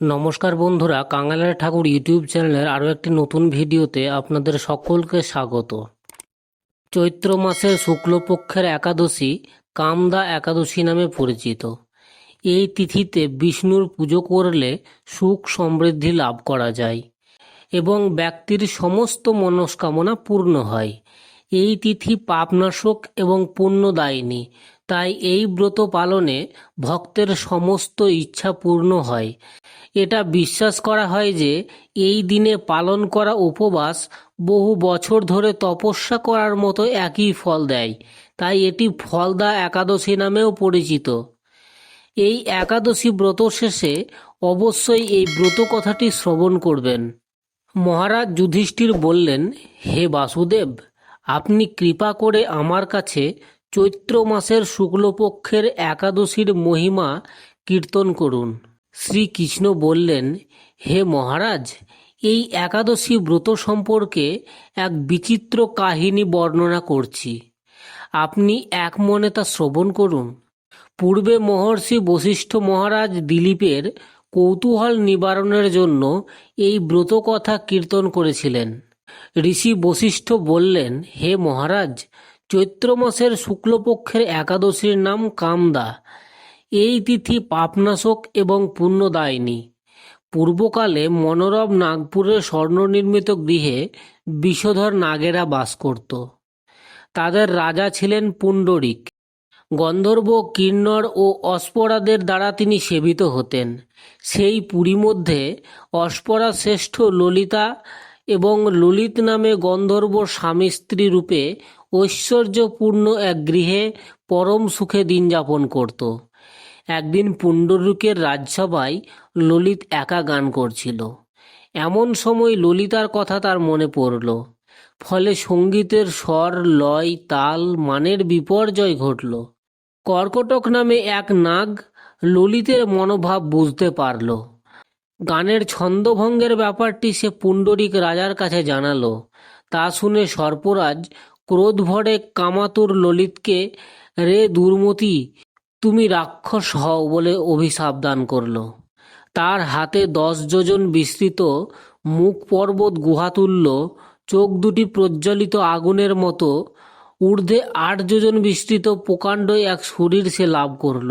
নমস্কার বন্ধুরা কাঙালের ঠাকুর ইউটিউব চ্যানেলের আরও একটি নতুন ভিডিওতে আপনাদের সকলকে স্বাগত। চৈত্র মাসের শুক্লপক্ষের একাদশী কামদা একাদশী নামে পরিচিত। এই তিথিতে বিষ্ণুর পুজো করলে সুখ সমৃদ্ধি লাভ করা যায় এবং ব্যক্তির সমস্ত মনস্কামনা পূর্ণ হয়। এই তিথি পাপনাশক এবং পুণ্যদায়িনী তাই এই ব্রত পালনে ভক্তের সমস্ত ইচ্ছা পূর্ণ হয়। এটা বিশ্বাস করা হয় যে, এই দিনে পালন করা উপবাস বহু বছর ধরে তপস্যা করার মতো একই ফল দেয়। তাই এটি ফলদা একাদশী নামেও পরিচিত। এই একাদশী ব্রত শেষে অবশ্যই এই ব্রত কথাটি শ্রবণ করবেন। মহারাজ যুধিষ্ঠির বললেন, হে বাসুদেব, আপনি কৃপা করে আমার কাছে চৈত্র মাসের শুক্লপক্ষের একাদশীর মহিমা কীর্তন করুন। শ্রীকৃষ্ণ বললেন, হে মহারাজ, এই একাদশী ব্রত সম্পর্কে এক বিচিত্র কাহিনী বর্ণনা করছি। আপনি এক মনে তা শ্রবণ করুন। পূর্বে মহর্ষি বশিষ্ঠ মহারাজ দিলীপের কৌতূহল নিবারণের জন্য এই ব্রত কথা কীর্তন করেছিলেন। ঋষি বশিষ্ঠ বললেন, হে মহারাজ চৈত্র মাসের শুক্লপক্ষের একাদশীর নাম কামদা। এই তিথি পাপনাশক এবং পুণ্যদায়িনী। পূর্বকালে মনোরম নাগপুরের স্বর্ণনির্মিত গৃহে বিষধর নাগেরা বাস করত। তাদের রাজা ছিলেন পুণ্ডরিক। গন্ধর্ব কিন্নর ও অস্পরাদের দ্বারা তিনি সেবিত হতেন। সেই পুরী মধ্যে অস্পরা শ্রেষ্ঠ ললিতা এবং ললিত নামে গন্ধর্ব স্বামী স্ত্রী রূপে ঐশ্বর্যপূর্ণ এক গৃহে পরম সুখে দিন যাপন করত। একদিন পুণ্ডরীকের রাজসভায় ললিত একা গান করছিল। এমন সময় ললিতার কথা তার মনে পড়ল। ফলে সঙ্গীতের স্বর, লয়, তাল, মানের বিপর্যয় ঘটল। কর্কটক নামে এক নাগ ললিতের মনোভাব বুঝতে পারল। গানের ছন্দভঙ্গের ব্যাপারটি সে পুণ্ডরিক রাজার কাছে জানালো। তা শুনে সর্পরাজ ক্রোধ ভরে কামাতুর ললিতকে, রে দুর্মতি, তুমি রাক্ষস হও বলে অভিশাপ দান করল। তার হাতে দশ যোজন বিস্তৃত মুখ পর্বত গুহাতুল্য চোখ দুটি প্রজ্বলিত আগুনের মতো। ঊর্ধ্বে আট যোজন বিস্তৃত প্রকাণ্ড এক শরীর সে লাভ করল।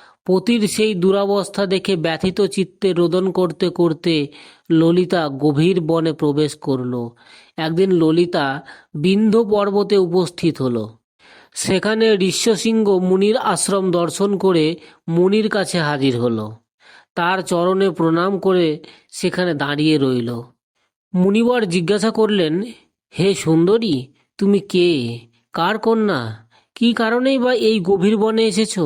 পতির সেই দুরাবস্থা দেখে ব্যথিত চিত্তে রোদন করতে করতে ললিতা গভীর বনে প্রবেশ করল। একদিন ললিতা বিন্ধ্য পর্বতে উপস্থিত হলো। সেখানে ঋষ্যসিংহ মুনির আশ্রম দর্শন করে মুনির কাছে হাজির হল। তার চরণে প্রণাম করে সেখানে দাঁড়িয়ে রইল। মুনিবর জিজ্ঞাসা করলেন, হে সুন্দরী, তুমি কে? কার কন্যা? কি কারণেই বা এই গভীর বনে এসেছ?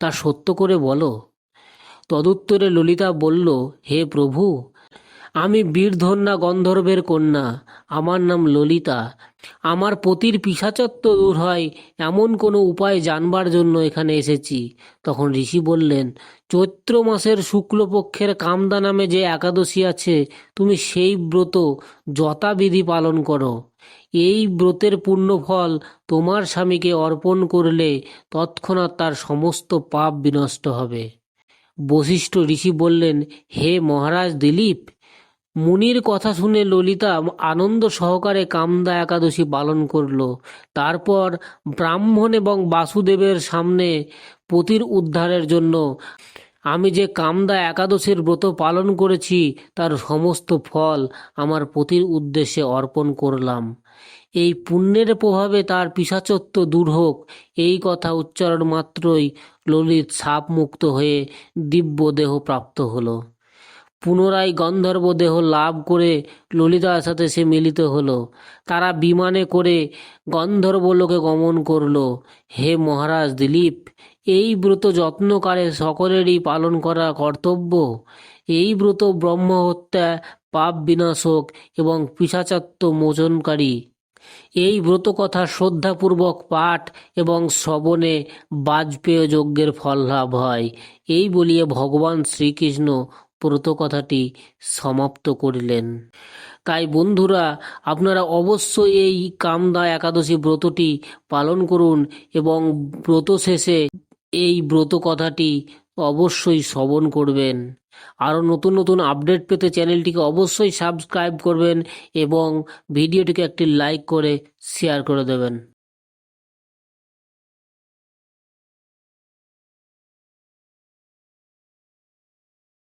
তা সত্য করে বলো। তদুত্তরে ললিতা বলল, হে প্রভু, আমি বীরধন্যা গন্ধর্বের কন্যা, আমার নাম ললিতা। আমার পতির পিসাচত্ব দূর হয়, এমন কোনো উপায় জানবার জন্য এখানে এসেছি। তখন ঋষি বললেন, চৈত্র মাসের শুক্লপক্ষের কামদা নামে যে একাদশী আছে, তুমি সেই ব্রত যথাবিধি পালন করো। এই ব্রতের পুণ্যফল তোমার স্বামীকে অর্পণ করলে তৎক্ষণাৎ তার সমস্ত পাপ বিনষ্ট হবে। বশিষ্ঠ ঋষি বললেন, হে মহারাজ দিলীপ, মুনির কথা শুনে ললিতা আনন্দ সহকারে কামদা একাদশী পালন করল। তারপর ব্রাহ্মণ এবং বাসুদেবের সামনে পতির উদ্ধারের জন্য আমি যে কামদা একাদশীর ব্রত পালন করেছি, তার সমস্ত ফল আমার পতির উদ্দেশ্যে অর্পণ করলাম। এই পুণ্যের প্রভাবে তার পিসাচত্ব দূর হোক, এই কথা উচ্চারণ মাত্রই ললিত সাপ মুক্ত হয়ে দিব্য দেহ প্রাপ্ত হলো। পুনরায় গন্ধর্ব দেহ লাভ করে ললিতার সাথে সে মিলিত হলো। তারা বিমানে করে গন্ধর্ব লোকে গমন করল। হে মহারাজ দিলীপ এই ব্রত যত্নকারে সকলেরই পালন করা কর্তব্য। এই ব্রত ব্রহ্মহত্যা, পাপ বিনাশক এবং পিসাচাত্য মোচনকারী। এই ব্রত কথা শ্রদ্ধাপূর্বক পাঠ এবং শ্রবণে বাজপেয় যজ্ঞের ফল লাভ হয়। এই বলিয়ে ভগবান শ্রীকৃষ্ণ ব্রত কথাটি সমাপ্ত করিলেন। তাই বন্ধুরা, আপনারা অবশ্যই এই কামদা একাদশী ব্রতটি পালন করুন এবং ব্রত শেষে এই ব্রত কথাটি অবশ্যই শ্রবণ করবেন। আরও নতুন নতুন আপডেট পেতে চ্যানেলটিকে অবশ্যই সাবস্ক্রাইব করবেন এবং ভিডিওটিকে একটি লাইক করে শেয়ার করে দেবেন।